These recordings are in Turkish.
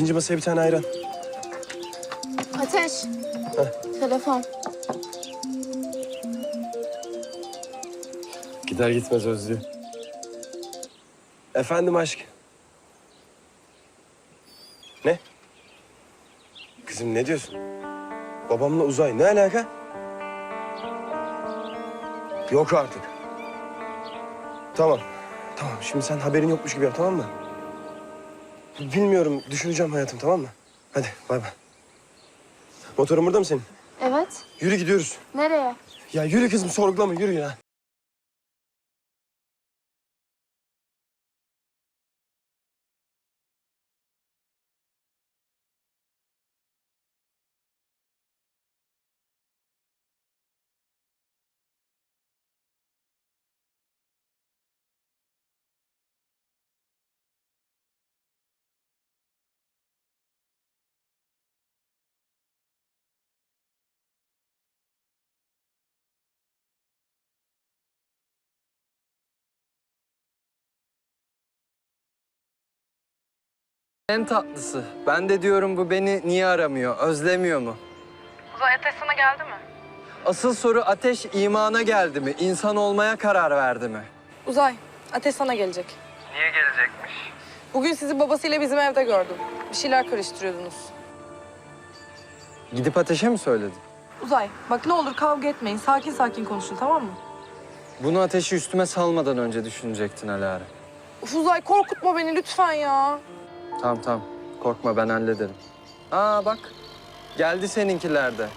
İkinci masaya bir tane ayran. Ateş. Telefon. Gider gitmez Özlü. Efendim aşk. Ne? Kızım ne diyorsun? Babamla uzay ne alaka? Yok artık. Tamam. Tamam şimdi sen haberin yokmuş gibi yap tamam mı? Bilmiyorum düşüneceğim hayatım tamam mı? Hadi bay bay. Motorun burada mı senin? Evet. Yürü gidiyoruz. Nereye? Ya yürü kızım sorgulama yürü ya. En tatlısı. Ben de diyorum bu beni niye aramıyor, özlemiyor mu? Uzay ateş sana geldi mi? Asıl soru ateş imana geldi mi? İnsan olmaya karar verdi mi? Uzay, ateş sana gelecek. Niye gelecekmiş? Bugün sizi babasıyla bizim evde gördüm. Bir şeyler karıştırıyordunuz. Gidip ateşe mi söyledin? Uzay, bak ne olur kavga etmeyin. Sakin sakin konuşun tamam mı? Bunu ateşi üstüme salmadan önce düşünecektin Alara. Uf, Uzay korkutma beni lütfen ya. Tamam tamam. Korkma ben hallederim. Aa bak. Geldi seninkiler de.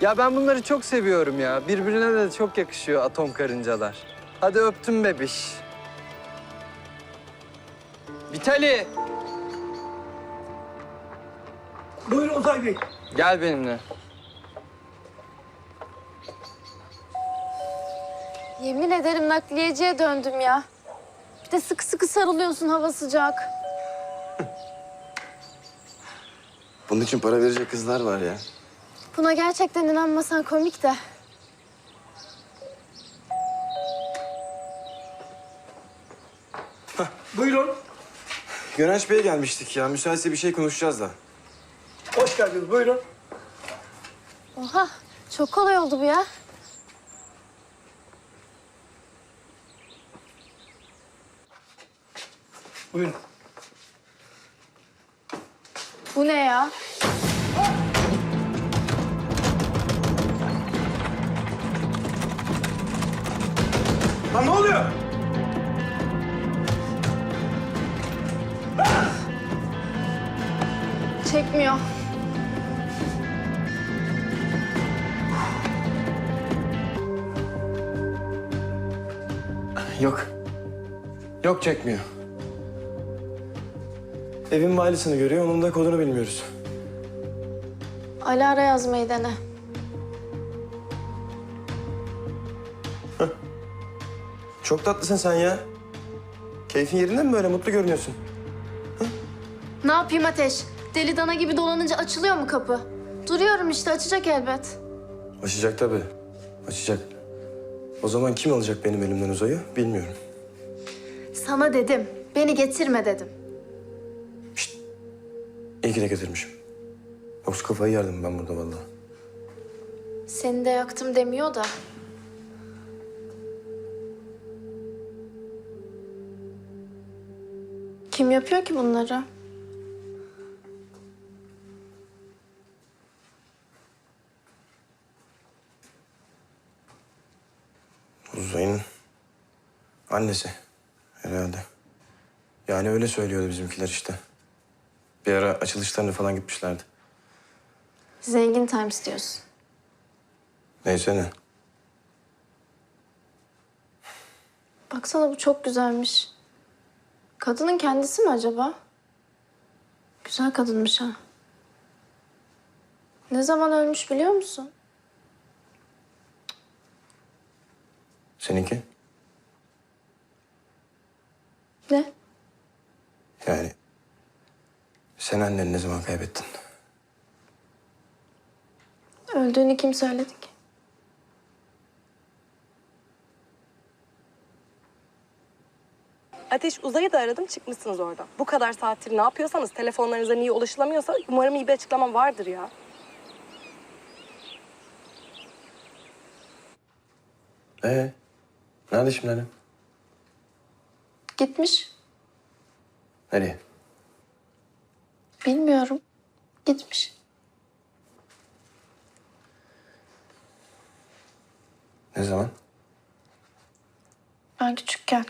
Ya ben bunları çok seviyorum ya. Birbirine de çok yakışıyor atom karıncalar. Hadi öptüm bebiş. Vitali. Buyurun Uzay Bey. Gel benimle. Yemin ederim nakliyeciye döndüm ya. Bir de sıkı sıkı sarılıyorsun hava sıcak. Bunun için para verecek kızlar var ya. Buna gerçekten inanmasan komik de. Buyurun. Görenç Bey'e gelmiştik ya. Müsaitse bir şey konuşacağız da. Hoş geldiniz. Buyurun. Oha çok kolay oldu bu ya. Buyurun. Bu ne ya? Lan ne oluyor? Çekmiyor. Yok. Yok çekmiyor. Evin valisini görüyor, onun da kodunu bilmiyoruz. Alara yazmayı dene. Çok tatlısın sen ya. Keyfin yerinde mi böyle? Mutlu görünüyorsun. Ne yapayım Ateş? Deli dana gibi dolanınca açılıyor mu kapı? Duruyorum işte açacak elbet. Açacak tabii. Açacak. O zaman kim alacak benim elimden uzayı bilmiyorum. Sana dedim. Beni getirme dedim. İyi ki de getirmişim. Yoksa kafayı yerdim ben burada vallahi. Seni de yaktım demiyor da. Kim yapıyor ki bunları? Uzay'ın annesi herhalde. Yani öyle söylüyordu bizimkiler işte. Bir ara açılışlarına falan gitmişlerdi. Zengin Times diyorsun. Neyse ne. Baksana bu çok güzelmiş. Kadının kendisi mi acaba? Güzel kadınmış ha. Ne zaman ölmüş biliyor musun? Seninki? Ne? Yani sen anneni ne zaman kaybettin? Öldüğünü kim söyledi ki? Ateş Uzay'ı da aradım çıkmışsınız oradan. Bu kadar saattir ne yapıyorsanız telefonlarınıza niye ulaşılamıyorsa umarım iyi bir açıklama vardır ya. Ee, nerede şimdi annem? Gitmiş. Nereye? Bilmiyorum. Gitmiş. Ne zaman? Ben küçükken.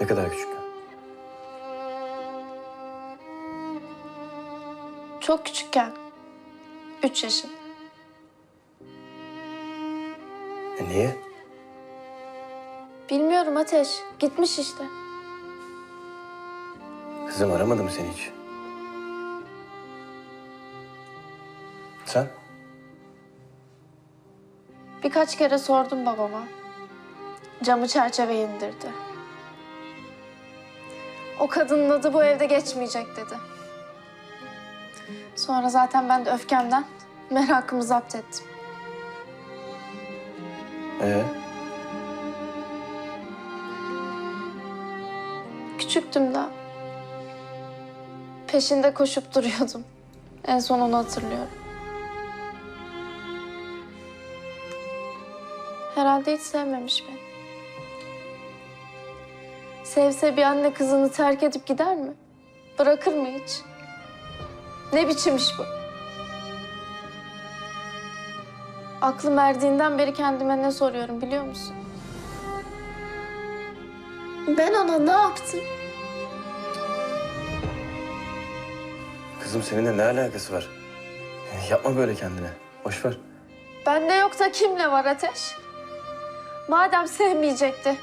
Ne kadar küçük? Çok küçükken. Üç yaşında. E niye? Bilmiyorum Ateş. Gitmiş işte. Kızım aramadı mı seni hiç? Sen? Birkaç kere sordum babama. Camı çerçeve indirdi. O kadının adı bu evde geçmeyecek dedi. Sonra zaten ben de öfkemden merakımı zapt ettim. Ee, Küçüktüm daha. Peşinde koşup duruyordum. En son onu hatırlıyorum. Herhalde hiç sevmemiş beni. Sevse bir anne kızını terk edip gider mi? Bırakır mı hiç? Ne biçim iş bu? Aklım erdiğinden beri kendime ne soruyorum biliyor musun? Ben ona ne yaptım? Kızım seninle ne alakası var? Yapma böyle kendine. Boş ver. Bende yok da kimle var Ateş? Madem sevmeyecekti,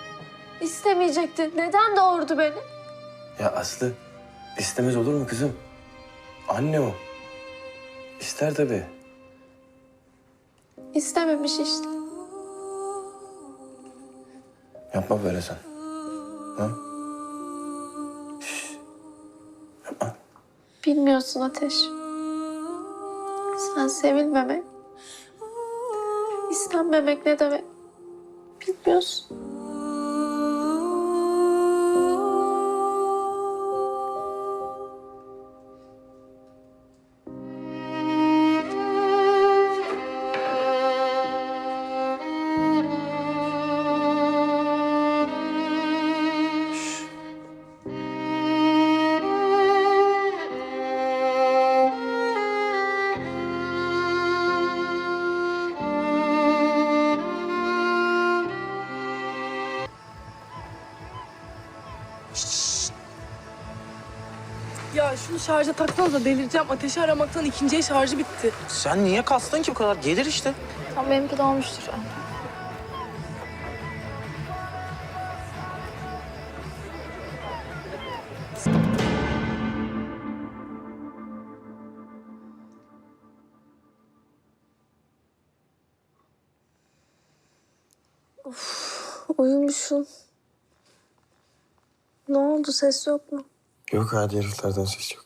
istemeyecekti, neden doğurdu beni? Ya Aslı, istemez olur mu kızım? Anne o. İster tabii. İstememiş işte. Yapma böyle sen. Ha? Şş. Yapma. Bilmiyorsun Ateş. Sen sevilmemek, istenmemek ne demek? Bilmiyorsun. Şunu şarja taksanıza delireceğim. Ateşi aramaktan ikinciye şarjı bitti. Sen niye kastın ki bu kadar? Gelir işte. Tam benimki de olmuştur. Of, uyumuşum. Ne oldu? Ses yok mu? Yok hadi heriflerden ses yok.